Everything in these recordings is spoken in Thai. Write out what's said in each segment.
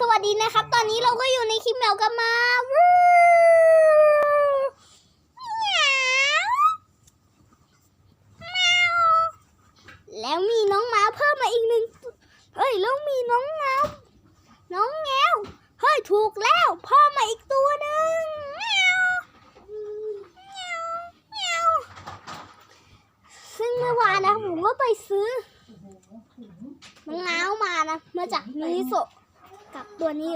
สวัสดีนะครับ ตอนนี้เราก็อยู่ในคลิปแมวกันมาวู้เหมียวแมวแล้วมีน้องหมาเพิ่มมาอีกหนึ่งตัวเฮ้ยแล้วมีน้องแงวน้องแงวเฮ้ยถูกแล้วเพิ่มมาอีกตัวหนึ่งแมวแมวแมวซึ่งเมื่อวานนะผมก็ไปซื้อน้องน้าวมานะมาจากมินิโซะ กับตัวนี้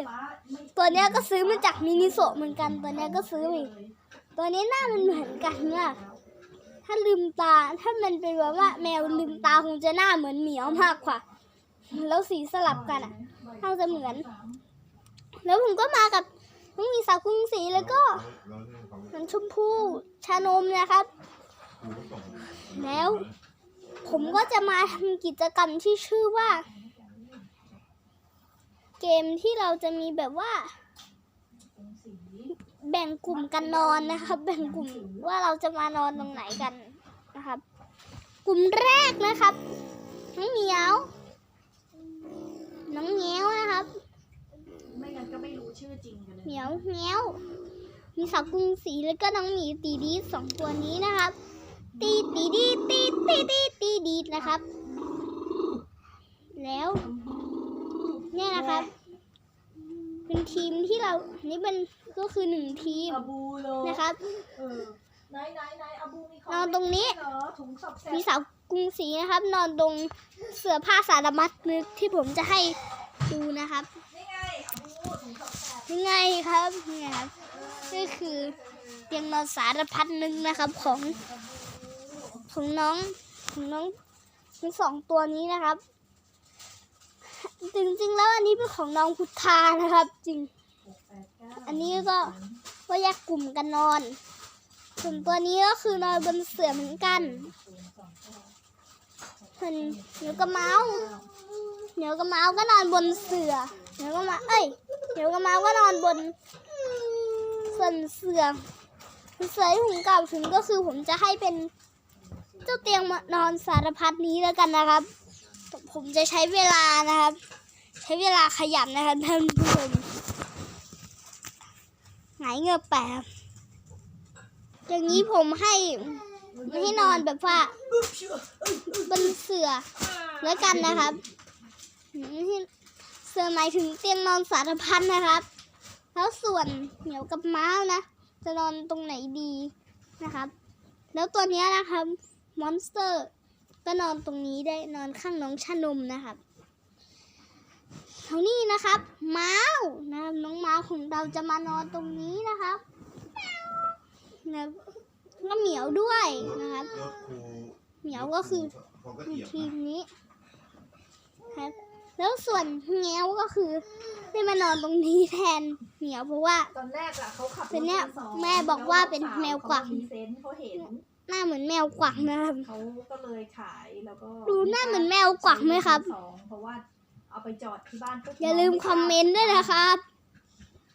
ตัวเนี้ยก็ซื้อมาจากมินิโซะเหมือนกัน ตัวเนี้ยก็ซื้อมาอีกตัวนี้หน้ามันเหมือนกันมาก ถ้าลืมตา ถ้ามันเป็นแบบว่าแมวลืมตาคงจะหน้าเหมือนเหมียวมากกว่า แล้วสีสลับกันอะน่าจะเหมือน แล้วผมก็มากับน้องมีสาวกรุงศรีแล้วก็น้ำชมพูชานมนะครับ แล้วผมก็จะมาทำกิจกรรมที่ชื่อว่า กมที่เราจะมีแบบว่า แบ่งกลุ่มกันนอนนะครับ แบ่งกลุ่มว่าเราจะมานอนตรงไหนกันนะครับ กลุ่มแรกนะครับน้องเหมียว น้องเงี้ยวนะครับไม่งั้นก็ไม่รู้ชื่อจริงกันเลยเหมียวเงี้ยว มีสาวกรุงศรีแล้วก็น้องหมีตีดีสองตัวนี้นะครับ ตีตีดีตีตีตีตีดีนะครับ แล้ว เนี่ยนะครับ เป็นทีมที่เราอันนี้เป็นก็คือหนึ่งทีมอาบูโลนะครับ เออไหนไหนไหนอาบูมีของนอนตรงนี้ เหรอถุงสอบแสบมีสาวกรุงศรีนะครับ นอนตรงเสื้อผ้าสารมัดนึกที่ผมจะให้ดูนะครับนี่ไงอาบูถุงสอบแสบยังไงครับนี่ไงครับก็คือเตียงนอนสารพัดนึงนะครับของของน้องของน้องทั้งสองตัวนี้นะครับ จริงๆแล้วอันนี้เป็นของน้องพุทธานะครับ จริง อันนี้ก็ก็แยกกลุ่มกันนอน ส่วนตัวนี้ก็คือนอนบนเสื่อเหมือนกันส่วนเหนียวกับเมาส์เหนียวกับเมาส์ก็นอนบนเสื่อเหนียวกับมาเอ้ยเหนียวกับเมาส์ก็นอนบนส่วนเสื่อเสื่อที่ผมกล่าวถึงก็คือผมจะให้เป็น เจ้าเตียงนอนสารพัดนี้แล้วกันนะครับ ผมจะใช้เวลานะครับ ใช้เวลาขยันนะครับท่านผู้ชมหงายเงือบแปบอย่างนี้ผมให้ให้นอนแบบว่าบนเสือแล้วกันนะครับเสือหมายถึงเตียงนอนสารพัดนะครับ แล้วส่วนเหมียวกับม้านะ จะนอนตรงไหนดีนะครับ แล้วตัวนี้นะครับมอนสเตอร์ ก็นอนตรงนี้ได้นอนข้างน้องชานมนะครับเท่านี้นะครับม้าวนะครับน้องม้าวของเราจะมานอนตรงนี้นะครับแล้วก็เหมียวด้วยนะครับ เหมียวก็คือผมก็อยู่เถียงทีมนะนี้ครับแล้วส่วนแง้วก็คือได้มานอนตรงนี้แทนเหมียวเพราะว่าตอนแรกอะเขาขับรถแต่เนี่ยสองแม่บอกว่าเป็นแมวกวักเขามีเซนส์เขาเห็น หน้าเหมือนแมวกวักนะครับ เขาก็เลยขายแล้วก็ดูหน้าเหมือนแมวกวักไหมครับ สองเพราะว่าเอาไปจอดที่บ้านปุ๊บอย่าลืมคอมเมนต์ด้วยนะครับ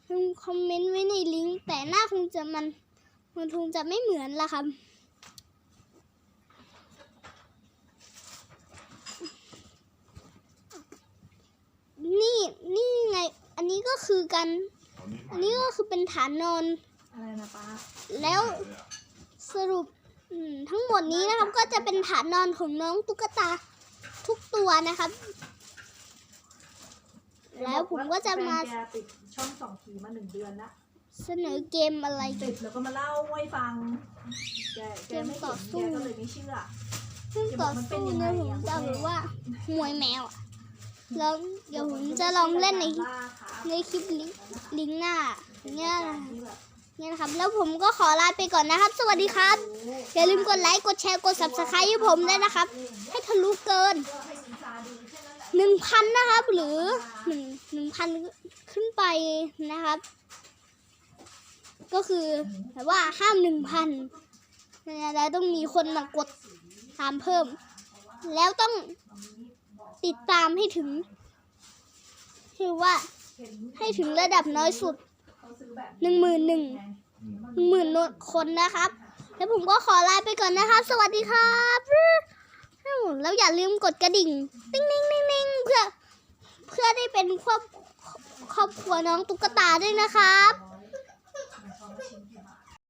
ลืมคอมเมนต์ไว้ในลิงก์แต่หน้าคงจะมันมันคงจะไม่เหมือนละครับ นี่นี่ไง อันนี้ก็คือกัน อันนี้ก็คือเป็นฐานนอน อะไรนะป้าแล้วสรุปอืม ทั้งหมดนี้นะครับก็จะเป็นฐานนอนของน้องตุ๊กตาทุกตัวนะครับ แล้วผมก็จะมาแฟนแกติดช่องสองทีมาหนึ่งเดือนละเสนอเกมอะไร ติดแล้วก็มาเล่าให้ฟังแกแกไม่เกมต่เห็อนสู้แกก็เลยไม่เชื่อซึ่งต่อสู้เนี่ยผมจะแบบว่ามวยแมวอะแล้วเดี๋ยวผมจะลองเล่นในล่าค่ะในคลิปลิงก์ลิงก์หน้าเนี่ยนะ ที่แบบเนี่ยนะครับ แล้วผมก็ขอลาไปก่อนนะครับ สวัสดีครับ อย่าลืมกดไลค์ กดแชร์ กด subscribe ให้ผมด้วยนะครับ ให้ทะลุเกินหนึ่งพันนะครับ หรือหนึ่งหนึ่งพันขึ้นไปนะครับ ก็คือแบบว่าห้ามหนึ่งพันแล้วต้องมีคนมากดตามเพิ่ม แล้วต้องติดตามให้ถึง คือว่าให้ถึงระดับน้อยสุด หนึ่งหมื่นหนึ่งหมื่นคนนะครับ แล้วผมก็ขอลาไปก่อนนะครับ สวัสดีครับแล้วอย่าลืมกดกระดิ่งติ๊งนิ่งนิ่งนิ่งเพื่อเพื่อได้เป็นครอบครอบครัวน้องตุ๊กตาด้วยนะครับ